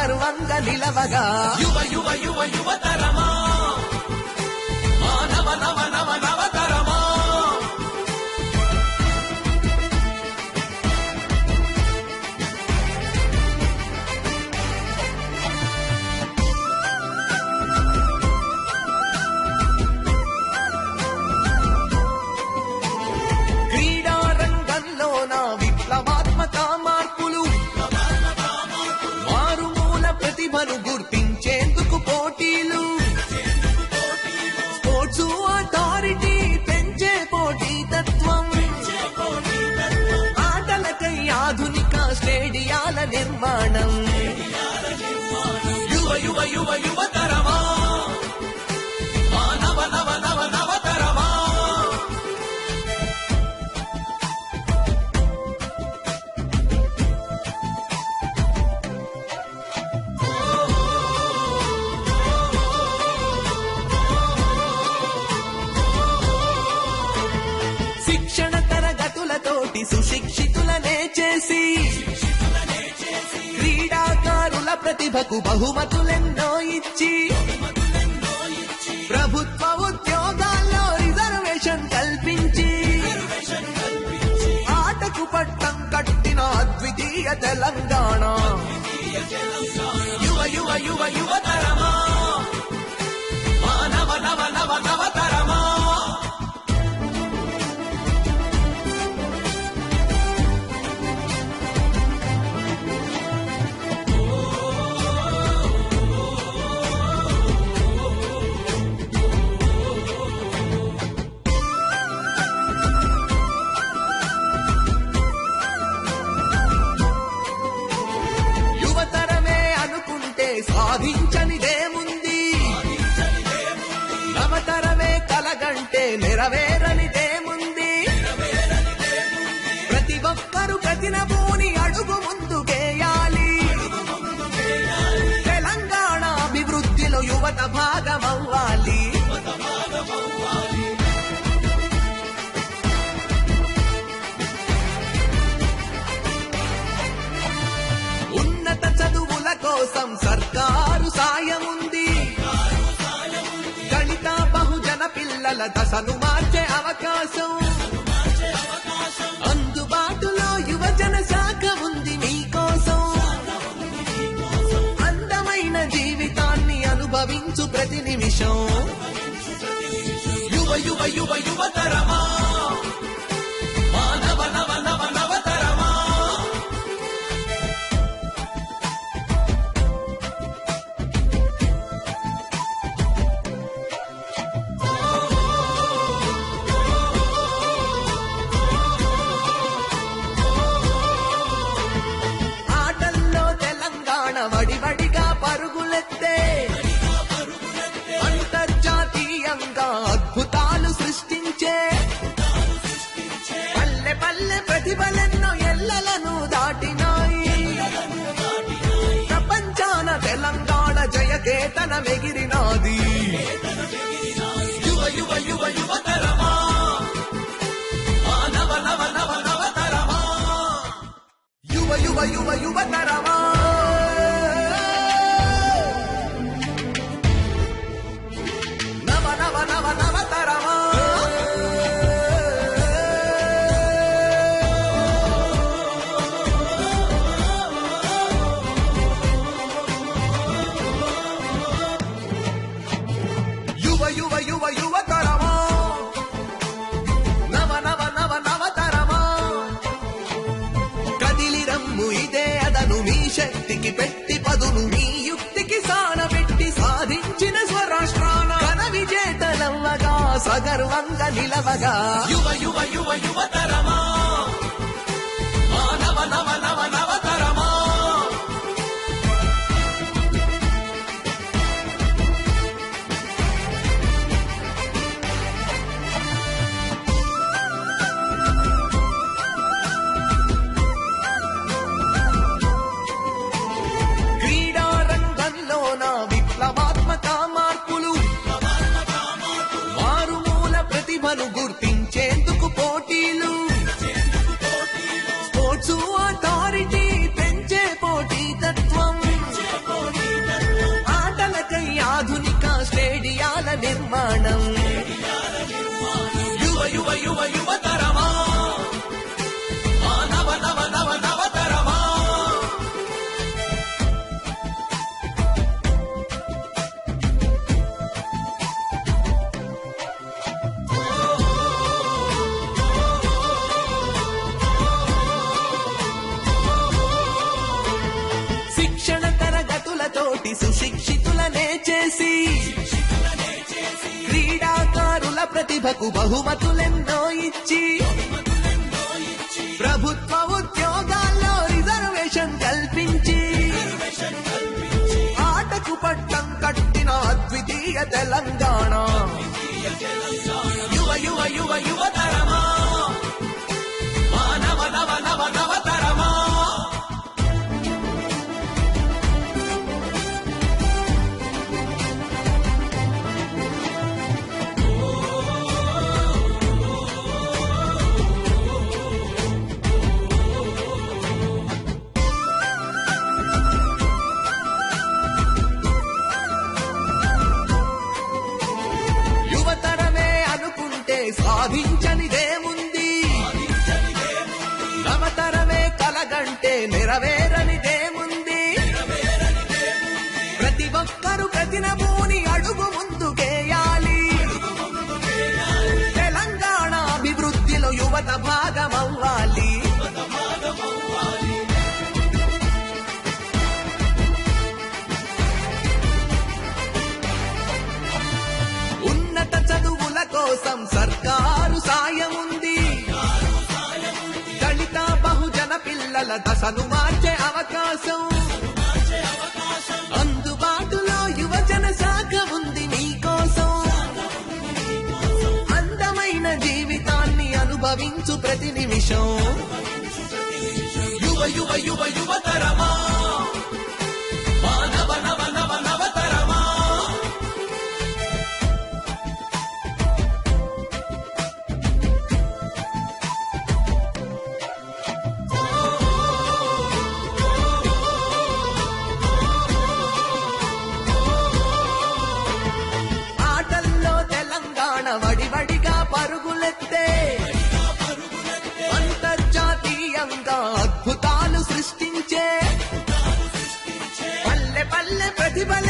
సగర్వంగా నిలవగా. యువ యువ యువ యువతరమా மனம் ప్రతిభకు బహుమతులెన్నో ఇచ్చి ప్రభుత్వ ఉద్యోగాల్లో రిజర్వేషన్ కల్పించి ఆటకు పట్టం కట్టిన అద్వితీయ తెలంగాణ. యువ యువ యువ యువత పిల్లల దశను మార్చే అవకాశం. అందుబాటులో యువజన శాఖ ఉంది మీకోసం. అందమైన జీవితాన్ని అనుభవించు ప్రతి నిమిషం. యువ యువ యువ యువతరమా? జయకేతన వెగిరినాది యువ యువ యువ యువతరమా? మానవ నవ నవ నవతరమా? యువ యువ యువ యువతరమా? నిలవగా. యువ యువ యువ యువతరమా ప్రతిభకు బహుమతులెన్నో ఇచ్చి. ప్రభుత్వ ఉద్యోగాల్లో రిజర్వేషన్ కల్పించి. ఆటకు పట్టం కట్టిన అద్వితీయ తెలంగాణ. యువ యువ యువ యువతరమా కారు సర్కారు సాయం ఉంది. దళిత బహుజన పిల్లల దశను మార్చే అవకాశం. అందుబాటులో యువజన శాఖ ఉంది నీకోసం. అందమైన జీవితాన్ని అనుభవించు ప్రతి నిమిషం. యువ యువ యువ యువతరమా Viva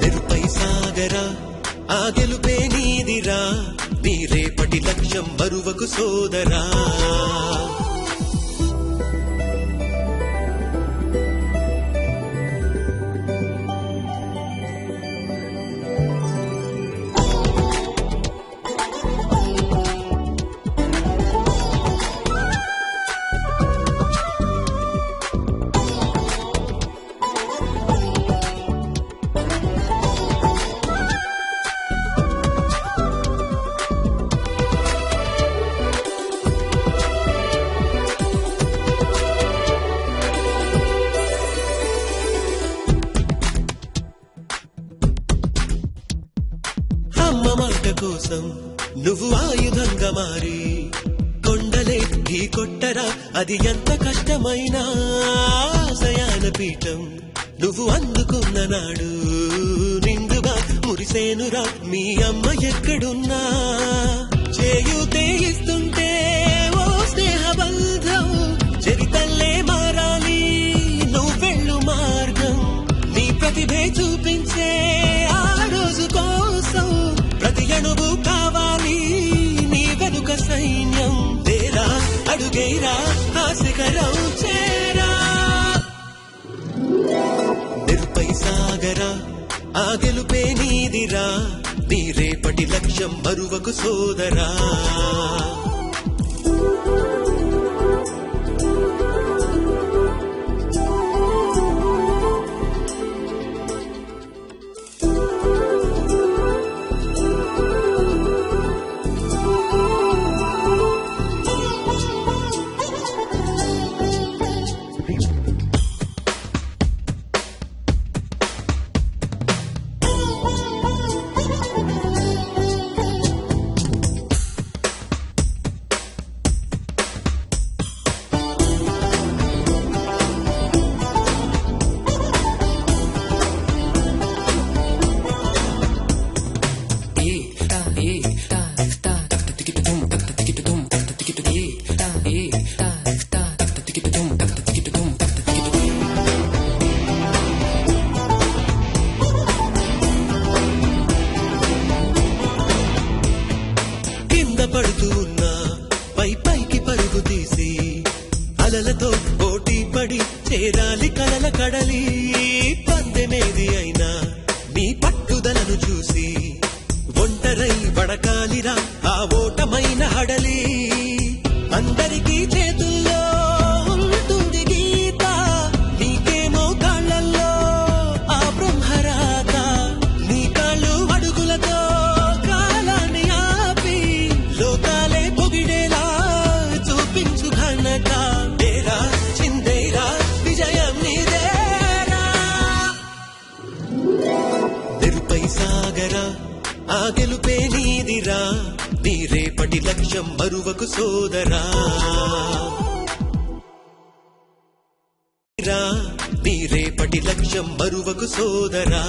తెరుపై సాగరా ఆ గెలుపే నీదిరా నీ రేపటి లక్ష్యం మరువకు సోదరా. అది ఎంత కష్టమైనా ఆశయాన పీఠం. నువ్వు అందుకున్న నాడు నిండుగా మురిసేనురా మీ అమ్మ ఎక్కడున్నా? చేయుతే ఇస్తుంటే ఓ స్నేహబంధం. చరితల్లే మారాలి నువ్వెళ్ళు మార్గం. నీ ప్రతిభే చూపించే ఆ రోజు కోసం ప్రతి అణువు కావాలి నీ వెనుక సైన్యం. అడుగైరా ఆ శిఖరం చేరా. నిర్పై సాగరా ఆ గెలుపే నీదిరా నీ రేపటి లక్ష్యం మరువకు సోదరా. కలల కడలి పందెమేది అయినా నీ పట్టుదలను చూసి ఒంటరై వడకాలిరా ఆ ఓటమైన హడలి. ఆ గెలుపే నీదిరా నీ రేపటి లక్ష్యం మరువకు సోదరా. రా నీ రేపటి లక్ష్యం మరువకు సోదరా.